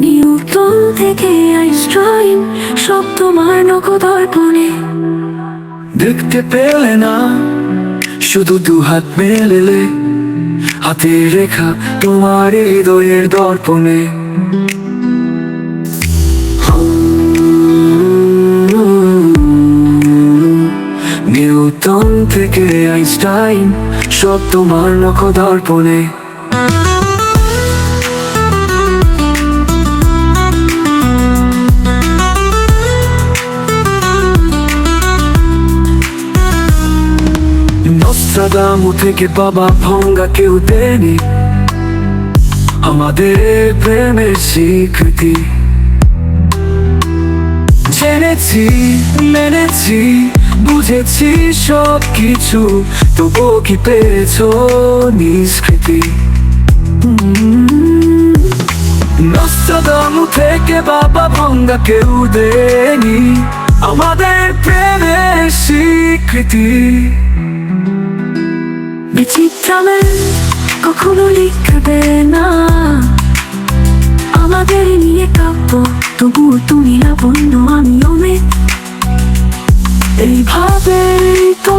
Newton থেকে Einstein সব তোমার নখদর্পণে। দেখতে পেলে না, শুধু দু হাত মেলেলে। হাতের রেখা তোমার হৃদয়ের দর্পণে। নিউটন থেকে আইনস্টাইন, সব তোমার নখ দর্পণে নস্ত্রাদামু থেকে বাবা ভঙ্গা কেউ দেনি আমাদের প্রেমের স্বীকৃতি। জেনেছি, মেনেছি বুঝেছি সব কিছু তবুও কি পেয়েছ নিষ্কৃতি? নস্ত্রাদামু থেকে বাবা ভঙ্গা কেউ দেনি আমাদের প্রেমের স্বীকৃতি। বিচিত্রামে কখনো লিখবে না, আমাদের নিয়ে কাব্য তবু তুমি লাবণ্য আমি অমিত এইভাবে তো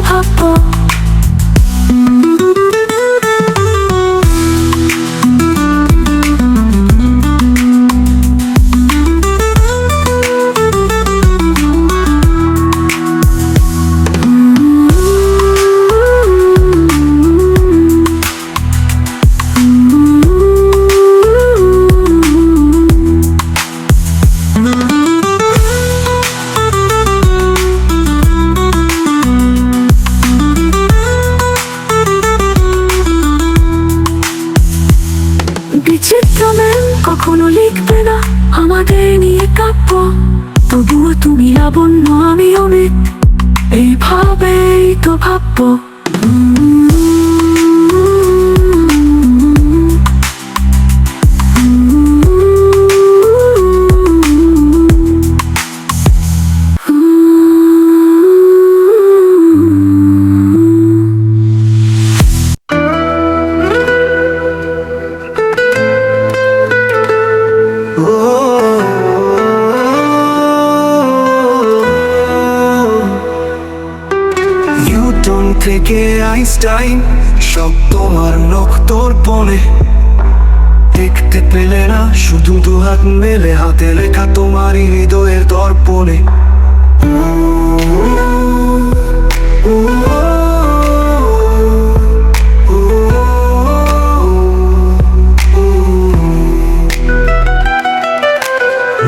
ভাবব ম্যাম কখনো লিখবে না আমাদের নিয়ে কাব্য। তবুও তুমি লাবণ্য আমি অমিত এইভাবেই তো ভাবব। থেকে আইনস্টাইন, সব তোমার নখ দর্পণে দেখতে পেলে না, শুধু দু হাত মেলে, হাতে লেখা তোমার হৃদয়ের দর্পণে।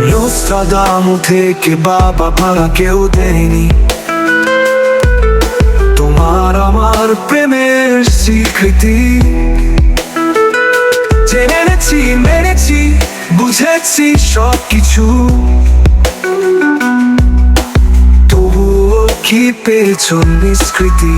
নোস্ট্রাদামু থেকে বাবা ভাড়া কেউ দেয়নি। আমার প্রেমের স্বীকৃতি। জেনেছি মেনেছি বুঝেছি সব কিছু তবুও কি পেয়েছ নিষ্কৃতি?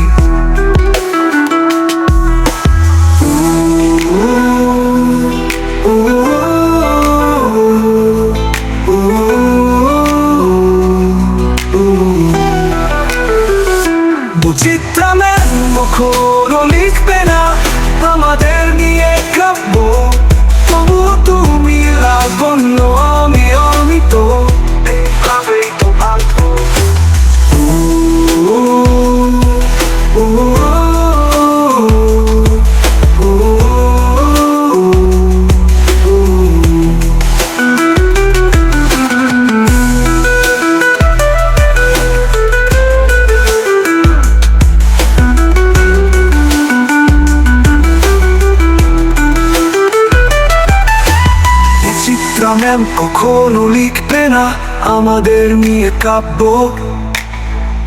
চিত্রাম্যাম কখনো লিখবে না, আমাদের নিয়ে কাব্য।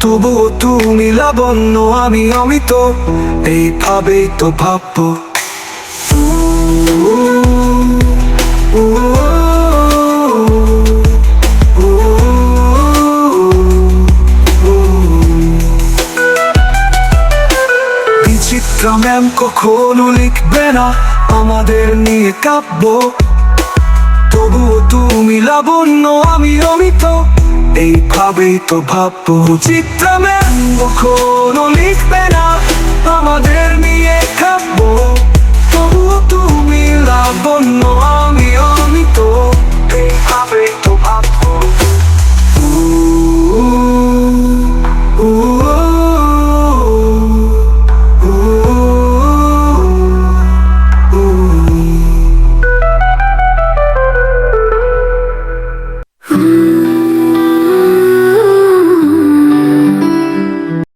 তবুও তুমি লাবণ্য, আমি অমিত, এইভাবেই তো ভাবব। বিচিত্রা ম্যাম কখনো লিখবে না, আমাদের নিয়ে কাব্য। তবুও তুমি লাবণ্য আমি অমিত এইভাবেই তো ভাববো চিত্রামে কখনো